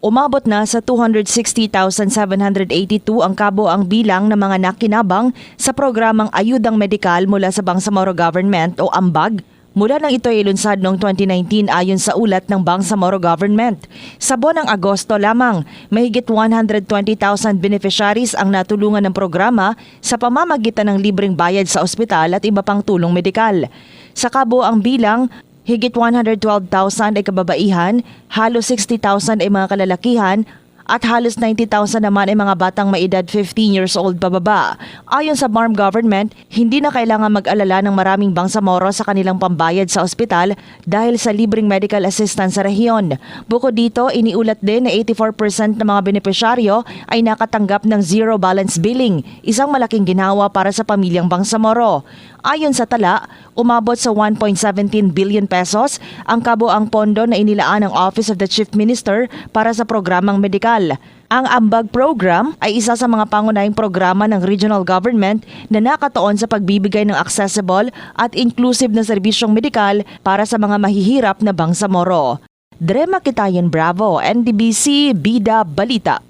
Umabot na sa 260,782 ang kabo ang bilang ng mga nakinabang sa programang Ayudang Medikal mula sa Bangsamoro Government o AMBAG Mula nang ito ay ilunsad noong 2019 ayon sa ulat ng Bangsamoro Government. Sa buwan ng Agosto lamang, mahigit 120,000 beneficiaries ang natulungan ng programa sa pamamagitan ng libreng bayad sa ospital at iba pang tulong medikal. Sa kabo ang bilang, higit 112,000 ay kababaihan, halos 60,000 ay mga kalalakihan, at halos 90,000 naman ay mga batang maedad 15 years old pababa. Ayon sa BARM government, hindi na kailangan mag-alala ng maraming bangsamoro sa kanilang pambayad sa ospital dahil sa libreng medical assistance sa rehiyon. Bukod dito, iniulat din na 84% ng mga benepisyaryo ay nakatanggap ng zero balance billing, isang malaking ginawa para sa pamilyang bangsamoro. Ayon sa tala, umabot sa 1.17 billion pesos ang kabuang pondo na inilaan ng Office of the Chief Minister para sa programang medikal. Ang Ambag program ay isa sa mga pangunahing programa ng regional government na nakatuon sa pagbibigay ng accessible at inclusive na serbisyong medikal para sa mga mahihirap na bangsamoro. Drema Kitayan Bravo, NDBC Bida Balita.